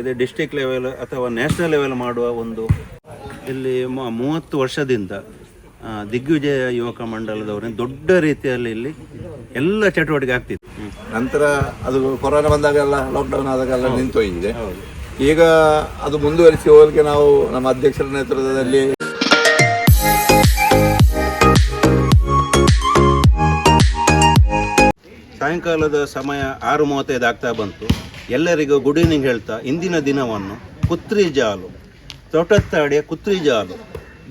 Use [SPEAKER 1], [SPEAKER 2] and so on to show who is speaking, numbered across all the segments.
[SPEAKER 1] ಇದು district level ಅಥವಾ national level ಮಾಡುವ ಒಂದು ಇಲ್ಲಿ ಮೂವತ್ತು ವರ್ಷದಿಂದ ದಿಗ್ವಿಜಯ ಯುವಕ ಮಂಡಲದವರೇ ದೊಡ್ಡ ರೀತಿಯಲ್ಲಿ ಇಲ್ಲಿ ಎಲ್ಲ ಚಟುವಟಿಕೆ ಆಗ್ತಿತ್ತು
[SPEAKER 2] ನಂತರ ಅದು ಕೊರೋನಾ ಬಂದಾಗೆಲ್ಲ ಲಾಕ್ಡೌನ್ ಆದಾಗೆಲ್ಲ ನಿಂತೋಗಿದೆ ಈಗ ಅದು ಮುಂದುವರಿಸಿ ಹೋಗಲಿಕ್ಕೆ ನಾವು ನಮ್ಮ ಅಧ್ಯಕ್ಷರ ನೇತೃತ್ವದಲ್ಲಿ
[SPEAKER 1] ಸಾಯಂಕಾಲದ ಸಮಯ ಆರು ಮೂವತ್ತೈದು ಆಗ್ತಾ ಬಂತು. ಎಲ್ಲರಿಗೂ ಗುಡ್ ಈವ್ನಿಂಗ್ ಹೇಳ್ತಾ, ಇಂದಿನ ದಿನವನ್ನು ಕುತ್ರಿಜಾಲು ಜಾಲು ಕುತ್ರಿಜಾಲು ಕುತ್ರಿ ಜಾಲು.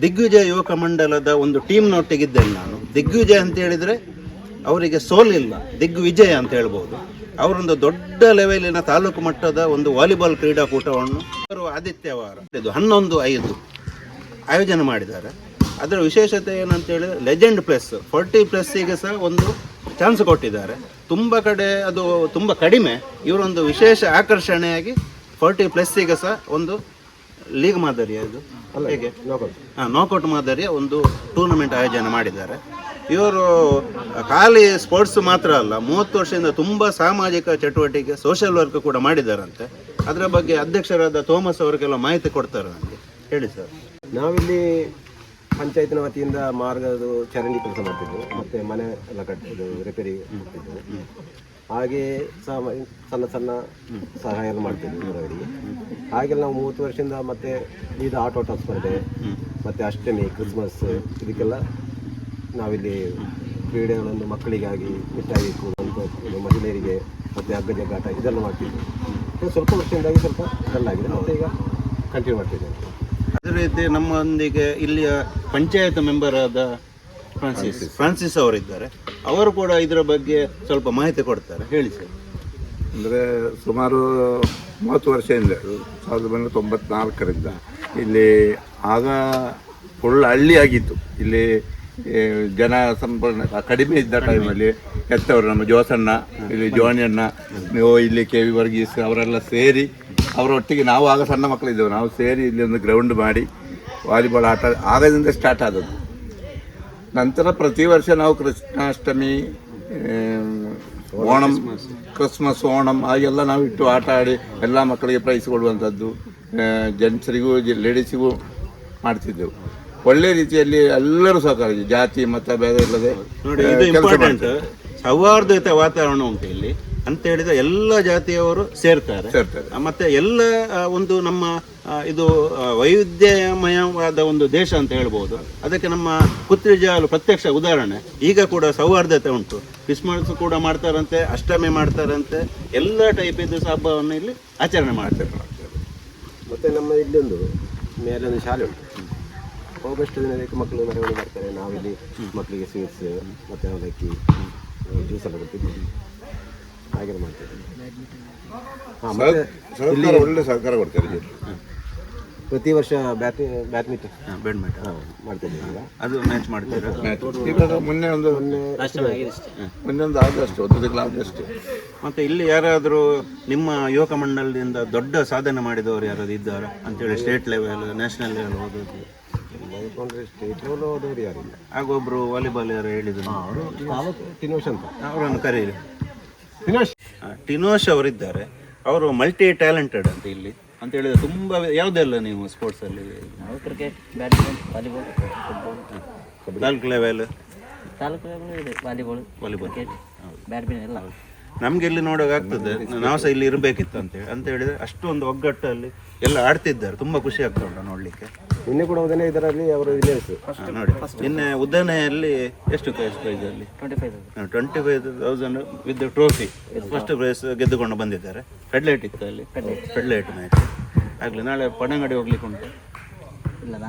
[SPEAKER 1] ದಿಗ್ವಿಜಯ ಯುವಕ ಮಂಡಲದ ಒಂದು ಟೀಮ್ನೊಟ್ಟಿಗಿದ್ದೇನೆ ನಾನು. ದಿಗ್ವಿಜಯ ಅಂತ ಹೇಳಿದರೆ ಅವರಿಗೆ ಸೋಲಿಲ್ಲ ದಿಗ್ವಿಜಯ ಅಂತ ಹೇಳ್ಬೋದು. ಅವರೊಂದು ದೊಡ್ಡ ಲೆವೆಲಿನ ತಾಲೂಕು ಮಟ್ಟದ ಒಂದು ವಾಲಿಬಾಲ್ ಕ್ರೀಡಾಕೂಟವನ್ನು ಅವರು ಆದಿತ್ಯವಾರ, ಇದು ಹನ್ನೊಂದು ಐದು ಆಯೋಜನೆ ಮಾಡಿದ್ದಾರೆ. ಅದರ ವಿಶೇಷತೆ ಏನಂತ ಹೇಳಿದ್ರೆ ಲೆಜೆಂಡ್ ಪ್ಲಸ್ ಫೋರ್ಟಿ ಪ್ಲಸ್ಸಿಗೆ ಸಹ ಒಂದು ಚಾನ್ಸ್ ಕೊಟ್ಟಿದ್ದಾರೆ. ತುಂಬ ಕಡೆ ಅದು ತುಂಬ ಕಡಿಮೆ. ಇವರೊಂದು ವಿಶೇಷ ಆಕರ್ಷಣೆಯಾಗಿ ಫೋರ್ಟಿ ಪ್ಲಸ್ಸಿಗೆ ಸಹ ಒಂದು ಲೀಗ್ ಮಾದರಿಯ ಇದು. ಹೇಗೆ? ಹಾಂ ನಾಕೌಟ್ ಮಾದರಿಯ ಒಂದು ಟೂರ್ನಮೆಂಟ್ ಆಯೋಜನೆ ಮಾಡಿದ್ದಾರೆ. ಇವರು ಖಾಲಿ ಸ್ಪೋರ್ಟ್ಸ್ ಮಾತ್ರ ಅಲ್ಲ ಮೂವತ್ತು ವರ್ಷದಿಂದ ತುಂಬ ಸಾಮಾಜಿಕ ಚಟುವಟಿಕೆ ಸೋಷಿಯಲ್ ವರ್ಕ್ ಕೂಡ ಮಾಡಿದ್ದಾರಂತೆ. ಅದರ ಬಗ್ಗೆ ಅಧ್ಯಕ್ಷರಾದ ಥೋಮಸ್ ಅವರಿಗೆಲ್ಲ ಮಾಹಿತಿ ಕೊಡ್ತಾರೆ ನನಗೆ ಹೇಳಿ ಸರ್.
[SPEAKER 3] ನಾವಿಲ್ಲಿ ಪಂಚಾಯತ್ನ ವತಿಯಿಂದ ಮಾರ್ಗದ ಚರಂಡಿ ಕೆಲಸ ಮಾಡ್ತಿದ್ವು. ಮತ್ತೆ ಮನೆ ಎಲ್ಲ ಕಟ್ಟಿದ್ದು ರಿಪೇರಿ ಮಾಡ್ತಿದ್ವು. ಹಾಗೆ ಸಣ್ಣ ಸಣ್ಣ ಸಹಾಯ ಎಲ್ಲ ಮಾಡ್ತಿದ್ವಿ ಊರವರಿಗೆ. ಹಾಗೆಲ್ಲ ನಾವು ಮೂವತ್ತು ವರ್ಷದಿಂದ ಮತ್ತೆ ಇದು ಆಟೋಟ ಸ್ಪರ್ಧೆ, ಮತ್ತೆ ಅಷ್ಟಮಿ, ಕ್ರಿಸ್ಮಸ್ ಇದಕ್ಕೆಲ್ಲ ನಾವಿಲ್ಲಿ ಕ್ರೀಡೆಗಳನ್ನು ಮಕ್ಕಳಿಗಾಗಿ ಮಿಠಾಯಿ ಕೂಡ ಮಹಿಳೆಯರಿಗೆ ಮತ್ತೆ ಹಗ್ಗ ಜಗ್ಗಾಟ ಇದೆಲ್ಲ ಮಾಡ್ತಿದ್ವಿ. ಸ್ವಲ್ಪ ವರ್ಷದಿಂದಾಗಿ ಸ್ವಲ್ಪ ಡಲ್ ಆಗಿದೆ, ಮತ್ತೆ ಈಗ ಕಂಟಿನ್ಯೂ ಮಾಡ್ತಿದ್ದೇವೆ.
[SPEAKER 1] ರೀತಿ ನಮ್ಮೊಂದಿಗೆ ಇಲ್ಲಿಯ ಪಂಚಾಯತ್ ಮೆಂಬರ್ ಆದ ಫ್ರಾನ್ಸಿಸ್. ಫ್ರಾನ್ಸಿಸ್. ಅವರಿದ್ದಾರೆ. ಅವರು ಕೂಡ ಇದರ ಬಗ್ಗೆ ಸ್ವಲ್ಪ ಮಾಹಿತಿ ಕೊಡ್ತಾರೆ. ಹೇಳಿ ಸರ್.
[SPEAKER 2] ಅಂದರೆ ಸುಮಾರು ಮೂವತ್ತು ವರ್ಷದಿಂದ ಸಾವಿರದ ಒಂಬೈನೂರ ತೊಂಬತ್ನಾಲ್ಕರಿಂದ ಇಲ್ಲಿ ಆಗ ಫುಲ್ ಹಳ್ಳಿ ಆಗಿತ್ತು. ಇಲ್ಲಿ ಜನ ಸಂಪೂರ್ಣ ಕಡಿಮೆ ಇದ್ದ ಟೈಮಲ್ಲಿ ಎತ್ತವರು ನಮ್ಮ ಜೋಸಣ್ಣ ಇಲ್ಲಿ ಜೋಣಿಯಣ್ಣ ನೀವು ಇಲ್ಲಿ ಕೆ ವಿ ವರ್ಗೀಸ್ ಅವರೆಲ್ಲ ಸೇರಿ ಅವರೊಟ್ಟಿಗೆ ನಾವು ಆಗ ಸಣ್ಣ ಮಕ್ಕಳಿದ್ದೆವು. ನಾವು ಸೇರಿ ಇಲ್ಲಿ ಒಂದು ಗ್ರೌಂಡ್ ಮಾಡಿ ವಾಲಿಬಾಲ್ ಆಟ ಆಗದಿಂದ ಸ್ಟಾರ್ಟ್ ಆದದ್ದು. ನಂತರ ಪ್ರತಿ ವರ್ಷ ನಾವು ಕೃಷ್ಣಾಷ್ಟಮಿ ಓಣಂ ಕ್ರಿಸ್ಮಸ್ ಓಣಂ ಹಾಗೆಲ್ಲ ನಾವು ಇಟ್ಟು ಆಟ ಆಡಿ ಎಲ್ಲ ಮಕ್ಕಳಿಗೆ ಪ್ರೈಸ್ ಕೊಡುವಂಥದ್ದು ಜೆಂಟ್ಸರಿಗೂ ಲೇಡೀಸಿಗೂ ಮಾಡ್ತಿದ್ದೆವು. ಒಳ್ಳೆ ರೀತಿಯಲ್ಲಿ ಎಲ್ಲರೂ ಸಹಕಾರ ಜಾತಿ ಮತ ಭೇದ ಇಲ್ಲದೆ
[SPEAKER 1] ನೋಡಿ ಇದು ಇಂಪಾರ್ಟೆಂಟ್
[SPEAKER 2] ಮಾಡ್ತಾರೆ.
[SPEAKER 1] ಸೌಹಾರ್ದಯುತ ವಾತಾವರಣ ಉಂಟು ಇಲ್ಲಿ. ಅಂತ ಹೇಳಿದ್ರೆ ಎಲ್ಲ ಜಾತಿಯವರು ಸೇರ್ತಾರೆ. ಮತ್ತೆ ಎಲ್ಲ ಒಂದು ನಮ್ಮ ಇದು ವೈವಿಧ್ಯಮಯವಾದ ಒಂದು ದೇಶ ಅಂತ ಹೇಳ್ಬೋದು. ಅದಕ್ಕೆ ನಮ್ಮ ಕುತ್ರಿಜಾಲು ಪ್ರತ್ಯಕ್ಷ ಉದಾಹರಣೆ. ಈಗ ಕೂಡ ಸೌಹಾರ್ದತೆ ಉಂಟು. ಕ್ರಿಸ್ಮಸ್ ಕೂಡ ಮಾಡ್ತಾರಂತೆ ಅಷ್ಟಮಿ ಮಾಡ್ತಾರಂತೆ. ಎಲ್ಲ ಟೈಪ್ ಇದ್ದು ಹಬ್ಬವನ್ನು ಇಲ್ಲಿ ಆಚರಣೆ ಮಾಡ್ತಾರೆ.
[SPEAKER 3] ಮತ್ತೆ ನಮ್ಮ ಇಲ್ಲೊಂದು ಮೇಲೆ ಒಂದು ಶಾಲೆ ಉಂಟು. ಆಗಸ್ಟ್ ದಿನಕ್ಕೆ ಮಕ್ಕಳು ಮೆರವಣಿಗೆ ಮಾಡ್ತಾರೆ ನಾವಿಲ್ಲಿ ಮಕ್ಕಳಿಗೆ ಸ್ವೀಟ್ಸ್ ಮತ್ತೆ ಅವಲಕ್ಕಿ ಜ್ಯೂಸ್ ಎಲ್ಲ ಕೊಡ್ತಿದ್ವಿ ಹಾಗೆ ಮಾಡ್ತೀವಿ ಹಾಂ ಮತ್ತೆ
[SPEAKER 2] ಸರ್ಕಾರ ಒಳ್ಳೆ ಸಹಕಾರ ಕೊಡ್ತಾರೆ ಇಲ್ಲಿ.
[SPEAKER 3] ಪ್ರತಿ ವರ್ಷ ಬ್ಯಾಟ್ ಬ್ಯಾಡ್ಮಿಂಟನ್.
[SPEAKER 1] ಬ್ಯಾಡ್ಮಿಂಟನ್.
[SPEAKER 3] ಹಾಂ ಮಾಡ್ತಿದ್ದೀವಿ ಈಗ.
[SPEAKER 1] ಅದು ಮ್ಯಾಚ್ ಮಾಡ್ತೀರಾ.
[SPEAKER 2] ಇವಾಗ ಮೊನ್ನೆ ಒಂದು ಮೊನ್ನೆ ಒಂದು ಆದಷ್ಟು ಒಂದು ತಿಂಗಳು ಆದಷ್ಟು
[SPEAKER 1] ಮತ್ತೆ ಇಲ್ಲಿ ಯಾರಾದರೂ ನಿಮ್ಮ ಯುವಕ ಮಂಡಲದಿಂದ ದೊಡ್ಡ ಸಾಧನೆ ಮಾಡಿದವರು ಯಾರಾದ್ರು ಇದ್ದಾರಾ? ಅಂತೇಳಿ ಸ್ಟೇಟ್ ಲೆವೆಲ್ ನ್ಯಾಷನಲ್ ಲೆವೆಲ್ ಹೋದದ್ದು
[SPEAKER 3] ನೋಡಿಕೊಂಡ್ರೆ ಸ್ಟೇಟ್ ಲೆವೆಲ್ ಹೋದವ್ರು ಯಾರಿಲ್ಲ
[SPEAKER 1] ಆಗೊಬ್ರು ವಾಲಿಬಾಲ್ ಯಾರು ಹೇಳಿದ್ರು?
[SPEAKER 3] ಅವರು ಟಿನೋಶ್ ಅಂತ.
[SPEAKER 1] ಅವರನ್ನು ಕರೀರಿ.
[SPEAKER 3] ಟಿನೋಶ್
[SPEAKER 1] ಅವರಿದ್ದಾರೆ. ಅವರು ಮಲ್ಟಿ ಟ್ಯಾಲೆಂಟೆಡ್ ಅಂತ ಇಲ್ಲಿ. ಅಂತ ಹೇಳಿದ್ರೆ ತುಂಬ ಯಾವುದೆಲ್ಲ ನೀವು ಸ್ಪೋರ್ಟ್ಸಲ್ಲಿ
[SPEAKER 4] ನಾವು cricket badminton volleyball football
[SPEAKER 1] taluk level
[SPEAKER 4] taluk ಇದೆ ವಾಲಿಬಾಲ್
[SPEAKER 1] ವಾಲಿಬಾಲ್
[SPEAKER 4] ಕ್ರಿಕೆಟ್ ಬ್ಯಾಡ್ಮಿಂಟನ್ ಎಲ್ಲ.
[SPEAKER 1] ನಮ್ಗೆ ಇಲ್ಲಿ ನೋಡೋಕೆ ಆಗ್ತದೆ ನಾವು ಸಹ ಇಲ್ಲಿ ಇರಬೇಕಿತ್ತು ಅಂತೇಳಿ ಅಂತ ಹೇಳಿದ್ರೆ ಅಷ್ಟೊಂದು ಒಗ್ಗಟ್ಟಲ್ಲಿ ಎಲ್ಲ ಆಡ್ತಿದ್ದಾರೆ. ತುಂಬ ಖುಷಿ ಆಗ್ತಾ ಉಂಟು ನೋಡಲಿಕ್ಕೆ.
[SPEAKER 3] ನಿನ್ನೆ ಕೂಡ ಹೋದನೆ ಇದರಲ್ಲಿ ಅವರು ವಿಲಿಯರ್ಸ್
[SPEAKER 1] ನೋಡಿ. ನಿನ್ನೆ ಉದ್ದನೆಯಲ್ಲಿ ಎಷ್ಟು ಪ್ರೈಸ್ ಪ್ರೈಸ್ ಅಲ್ಲಿ?
[SPEAKER 4] Twenty five thousand
[SPEAKER 1] with trophy first prize ಗೆದ್ದುಕೊಂಡು ಬಂದಿದ್ದಾರೆ. ಫೆಡ್ಲೈಟ್ ಇತ್ತು ಅಲ್ಲಿ. ಫೆಡ್ಲೈಟ್ ಮ್ಯಾಚ್ ಆಗಲಿ ನಾಳೆ ಪಡಂಗಡಿ ಹೋಗ್ಲಿಕ್ಕೆ ಉಂಟು?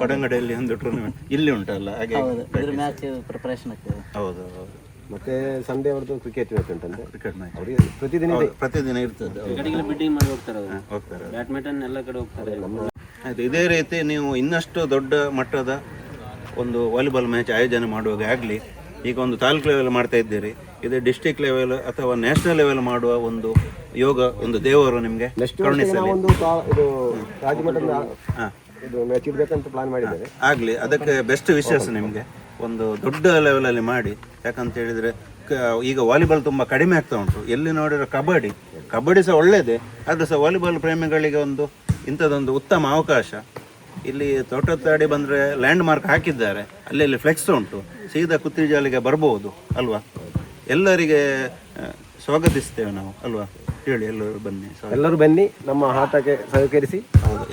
[SPEAKER 1] ಪಡಂಗಡಿಯಲ್ಲಿ ಒಂದು ಟೂರ್ನಮೆಂಟ್ ಇಲ್ಲಿ ಉಂಟಲ್ಲ ಹಾಗೆ
[SPEAKER 4] ಹೌದು ಇದ್ರ ಮ್ಯಾಚ್ ಪ್ರಿಪರೇಷನ್ ಆಗ್ತದೆ
[SPEAKER 1] ಹೌದು ಹೌದು.
[SPEAKER 3] ಮತ್ತೆ ಸಂಡೇ ಅವ್ರದ್ದು ಕ್ರಿಕೆಟ್ ಮ್ಯಾಚ್ ಉಂಟಂತೆ.
[SPEAKER 1] ಕ್ರಿಕೆಟ್ ಮ್ಯಾಚ್
[SPEAKER 3] ಅವರಿಗೆ ಪ್ರತಿದಿನ
[SPEAKER 1] ಪ್ರತಿದಿನ ಇರ್ತದೆ.
[SPEAKER 4] ಬಿಡ್ಡಿಂಗ್ ಮಾಡಿ ಹೋಗ್ತಾರೆ ಬ್ಯಾಡ್ಮಿಂಟನ್ ಎಲ್ಲ ಕಡೆ ಹೋಗ್ತಾರೆ.
[SPEAKER 1] ಆಯ್ತು ಇದೇ ರೀತಿ ನೀವು ಇನ್ನಷ್ಟು ದೊಡ್ಡ ಮಟ್ಟದ ಒಂದು ವಾಲಿಬಾಲ್ ಮ್ಯಾಚ್ ಆಯೋಜನೆ ಮಾಡುವಾಗ ಆಗಲಿ ಈಗ ಒಂದು ತಾಲೂಕು ಲೆವೆಲ್ ಮಾಡ್ತಾ ಇದ್ದೀರಿ ಇದು ಡಿಸ್ಟಿಕ್ ಲೆವೆಲ್ ಅಥವಾ ನ್ಯಾಷನಲ್ ಲೆವೆಲ್ ಮಾಡುವ ಒಂದು ಯೋಗ ಒಂದು ದೇವರು ನಿಮಗೆ ಆಗಲಿ ಅದಕ್ಕೆ ಬೆಸ್ಟ್ ವಿಶೇಷ ನಿಮಗೆ. ಒಂದು ದೊಡ್ಡ ಲೆವೆಲಲ್ಲಿ ಮಾಡಿ ಯಾಕಂತ ಹೇಳಿದ್ರೆ ಈಗ ವಾಲಿಬಾಲ್ ತುಂಬ ಕಡಿಮೆ ಆಗ್ತಾ ಉಂಟು. ಎಲ್ಲಿ ನೋಡಿರೋ ಕಬಡ್ಡಿ ಕಬಡ್ಡಿ ಸಹ ಒಳ್ಳೆಯದೇ ಆದರೆ ಸಹ ವಾಲಿಬಾಲ್ ಪ್ರೇಮಿಗಳಿಗೆ ಒಂದು ಇಂಥದ್ದೊಂದು ಉತ್ತಮ ಅವಕಾಶ. ಇಲ್ಲಿ ತೋಟದಾಡಿ ಬಂದರೆ ಲ್ಯಾಂಡ್ ಮಾರ್ಕ್ ಹಾಕಿದ್ದಾರೆ. ಅಲ್ಲಿ ಫ್ಲೆಕ್ಸ್ ಉಂಟು. ಸೀದಾ ಕುತ್ತಿಜಾಲಿಗೆ ಬರ್ಬೋದು ಅಲ್ವಾ? ಎಲ್ಲರಿಗೆ ಸ್ವಾಗತಿಸ್ತೇವೆ ನಾವು ಅಲ್ವಾ? ಹೇಳಿ ಎಲ್ಲರೂ ಬನ್ನಿ.
[SPEAKER 3] ಎಲ್ಲರೂ ಬನ್ನಿ ನಮ್ಮ ಆಟಕ್ಕೆ ಸಹಕರಿಸಿ.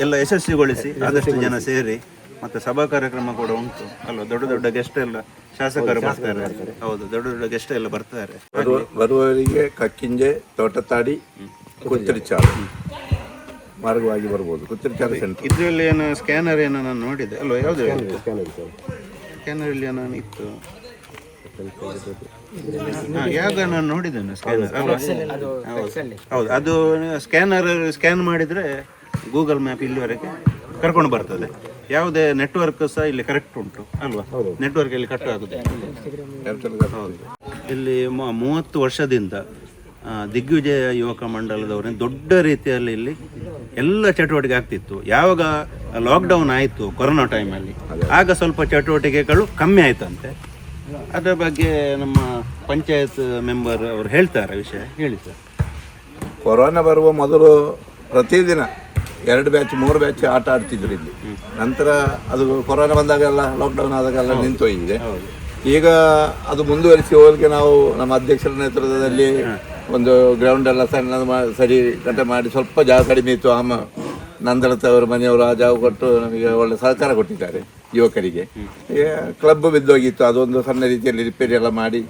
[SPEAKER 1] ಎಲ್ಲ ಯಶಸ್ವಿಗೊಳಿಸಿ ಆದಷ್ಟು ಜನ ಸೇರಿ. ಮತ್ತೆ ಸಭಾ ಕಾರ್ಯಕ್ರಮ ಕೂಡ ಉಂಟು ಅಲ್ವಾ? ದೊಡ್ಡ ದೊಡ್ಡ ಗೆಸ್ಟ್ ಎಲ್ಲ ಶಾಸಕರು ಬರ್ತಾರೆ. ಹೌದು ದೊಡ್ಡ ದೊಡ್ಡ ಗೆಸ್ಟ್ ಎಲ್ಲ ಬರ್ತಾರೆ.
[SPEAKER 2] ಬರುವ ಬರುವವರಿಗೆ ಕಕ್ಕಿಂಜೆ ತೋಟತಾಡಿ ಕುತ್ತಿರಿಚಾಲು ಮಾರ್ಗವಾಗಿ ಬರ್ಬೋದು. ಕುತ್ತಿರಿಚಾಲು ಸೆಂಟರ್
[SPEAKER 1] ಇದರಲ್ಲಿ ಏನು ಸ್ಕ್ಯಾನರ್ ಏನೋ ನಾನು ನೋಡಿದೆ. ಅಲ್ವಾ ಯಾವುದು?
[SPEAKER 3] ಸ್ಕ್ಯಾನರ್
[SPEAKER 1] ಇಲ್ಲಿ ಏನೋ ಇತ್ತು ಯಾವಾಗ ಯಾವ್ದು ನಾನು ನೋಡಿದ್ದೇನೆ ಸ್ಕ್ಯಾನರ್ ಹೌದು ಅದು ಸ್ಕ್ಯಾನರ್ ಸ್ಕ್ಯಾನ್ ಮಾಡಿದ್ರೆ ಗೂಗಲ್ ಮ್ಯಾಪ್ ಇಲ್ಲಿವರೆಗೆ ಕರ್ಕೊಂಡು ಬರ್ತದೆ. ಯಾವುದೇ ನೆಟ್ವರ್ಕ್ ಸಹ ಇಲ್ಲಿ ಕರೆಕ್ಟ್ ಉಂಟು ಅಲ್ವಾ? ನೆಟ್ವರ್ಕ್ ಇಲ್ಲಿ ಕಟ್ ಆಗುತ್ತೆ. ಹೌದು ಇಲ್ಲಿ ಮು- ಮೂವತ್ತು ವರ್ಷದಿಂದ ದಿಗ್ವಿಜಯ ಯುವಕ ಮಂಡಲದವರೇ ದೊಡ್ಡ ರೀತಿಯಲ್ಲಿ ಇಲ್ಲಿ ಎಲ್ಲ ಚಟುವಟಿಕೆ ಆಗ್ತಿತ್ತು. ಯಾವಾಗ ಲಾಕ್ಡೌನ್ ಆಯಿತು ಕೊರೋನಾ ಟೈಮಲ್ಲಿ ಆಗ ಸ್ವಲ್ಪ ಚಟುವಟಿಕೆಗಳು ಕಮ್ಮಿ ಆಯ್ತಂತೆ. ಅದರ ಬಗ್ಗೆ ನಮ್ಮ ಪಂಚಾಯತ್ ಮೆಂಬರ್ ಅವರು ಹೇಳ್ತಾರೆ ವಿಷಯ. ಹೇಳಿ ಸರ್
[SPEAKER 2] ಕೊರೋನಾ ಬರುವ ಮೊದಲು ಪ್ರತಿದಿನ ಎರಡು ಬ್ಯಾಚ್ ಮೂರು ಬ್ಯಾಚ್ ಆಟ ಆಡ್ತಿದ್ರು ಇಲ್ಲಿ. ನಂತರ ಅದು ಕೊರೋನಾ ಬಂದಾಗೆಲ್ಲ ಲಾಕ್ಡೌನ್ ಆದಾಗೆಲ್ಲ ನಿಂತೋಗಿದೆ ಈಗ ಅದು ಮುಂದುವರಿಸಿ ಹೋಗಲಿಕ್ಕೆ ನಾವು ನಮ್ಮ ಅಧ್ಯಕ್ಷರ ನೇತೃತ್ವದಲ್ಲಿ ಒಂದು ಗ್ರೌಂಡ್ ಎಲ್ಲ ಸಣ್ಣ ಮಾ- ಸರಿ ಕಟ್ಟೆ ಮಾಡಿ ಸ್ವಲ್ಪ ಜಾಗ ಕಡಿಮೆ ಇತ್ತು. ಆಮ ನಂದಳತವರ ಮನೆಯವರು ಆ ಜಾಗ ಕೊಟ್ಟು ನಮಗೆ ಒಳ್ಳೆ ಸಹಕಾರ ಕೊಟ್ಟಿದ್ದಾರೆ ಯುವಕರಿಗೆ. ಕ್ಲಬ್ ಬಿದ್ದೋಗಿತ್ತು. ಅದೊಂದು ಸಣ್ಣ ರೀತಿಯಲ್ಲಿ ರಿಪೇರಿ ಎಲ್ಲ ಮಾಡಿ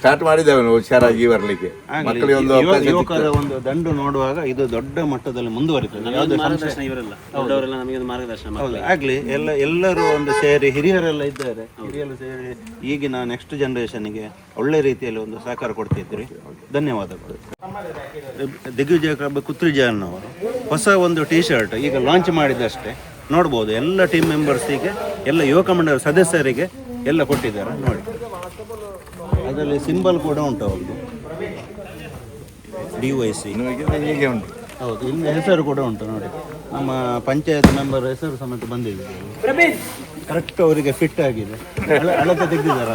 [SPEAKER 2] ಸ್ಟಾರ್ಟ್ ಮಾಡಿದ್ದೇವೆ ನಾವು ಹುಷಾರಾಗಿ ಬರಲಿಕ್ಕೆ. ಮಕ್ಕಳಿಗೆ ಒಂದು
[SPEAKER 1] ಯುವ-
[SPEAKER 2] ಅವಕಾಶ
[SPEAKER 1] ಯುವಕರ ಒಂದು ದಂಡು ನೋಡುವಾಗ ಇದು ದೊಡ್ಡ ಮಟ್ಟದಲ್ಲಿ ಮುಂದುವರಿತದೆ. ಯಾವುದೇ
[SPEAKER 4] ಮಾರ್ಗದರ್ಶನ ಇವರೆಲ್ಲ. ದೊಡ್ಡವರೆಲ್ಲ ನಮಗೆ ಒಂದು ಮಾರ್ಗದರ್ಶನ
[SPEAKER 1] ಹೌದು ಆಗ್ಲಿ ಎಲ್ಲ ಎಲ್ಲರೂ ಒಂದು ಸೇರಿ ಹಿರಿಯರೆಲ್ಲ ಇದ್ದಾರೆ. ಹಿರಿಯರು ಸೇರಿ ಈಗಿನ ನೆಕ್ಸ್ಟ್ ಜನರೇಷನ್ಗೆ ಒಳ್ಳೆ ರೀತಿಯಲ್ಲಿ ಒಂದು ಸಹಕಾರ ಕೊಡ್ತಿದ್ರಿ ಧನ್ಯವಾದಗಳು. ದಿಗ್ವಿಜಯ ಕ್ಲಬ್ ಕುತ್ರಿಜಾಲ್ನವರು ಹೊಸ ಒಂದು ಟಿ ಶರ್ಟ್ ಈಗ ಲಾಂಚ್ ಮಾಡಿದಷ್ಟೇ. ನೋಡ್ಬೋದು ಎಲ್ಲ ಟೀಮ್ ಮೆಂಬರ್ಸಿಗೆ ಎಲ್ಲ ಯುವಕ ಮಂಡಲ ಸದಸ್ಯರಿಗೆ ಎಲ್ಲ ಕೊಟ್ಟಿದ್ದಾರೆ. ನೋಡಿ. ಅದರಲ್ಲಿ ಸಿಂಬಲ್ ಕೂಡ ಉಂಟು ಅವ್ರದ್ದು ಡಿ ವೈ ಸಿ
[SPEAKER 2] ಹೀಗೆ ಉಂಟು?
[SPEAKER 1] ಹೌದು ಇಲ್ಲಿ ಹೆಸರು ಕೂಡ ಉಂಟು ನೋಡಿ. ನಮ್ಮ ಪಂಚಾಯತ್ ಮೆಂಬರ್ ಹೆಸರು ಸಮೇತ ಬಂದಿದೆ. ಕರೆಕ್ಟ್ ಅವರಿಗೆ ಫಿಟ್ ಆಗಿದೆ. ಅಳ- ಅಳತೆ ತೆಗೆದಿದ್ದಾರೆ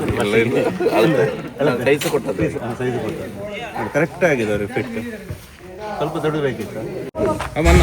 [SPEAKER 1] ಸೈಜ್ ಕೊಟ್ಟದ್ದು. ಕರೆಕ್ಟ್ ಆಗಿದೆ ಅವ್ರಿಗೆ ಫಿಟ್ ಸ್ವಲ್ಪ ದೊಡ್ಡಬೇಕಿತ್ತು ಅವನ್ನ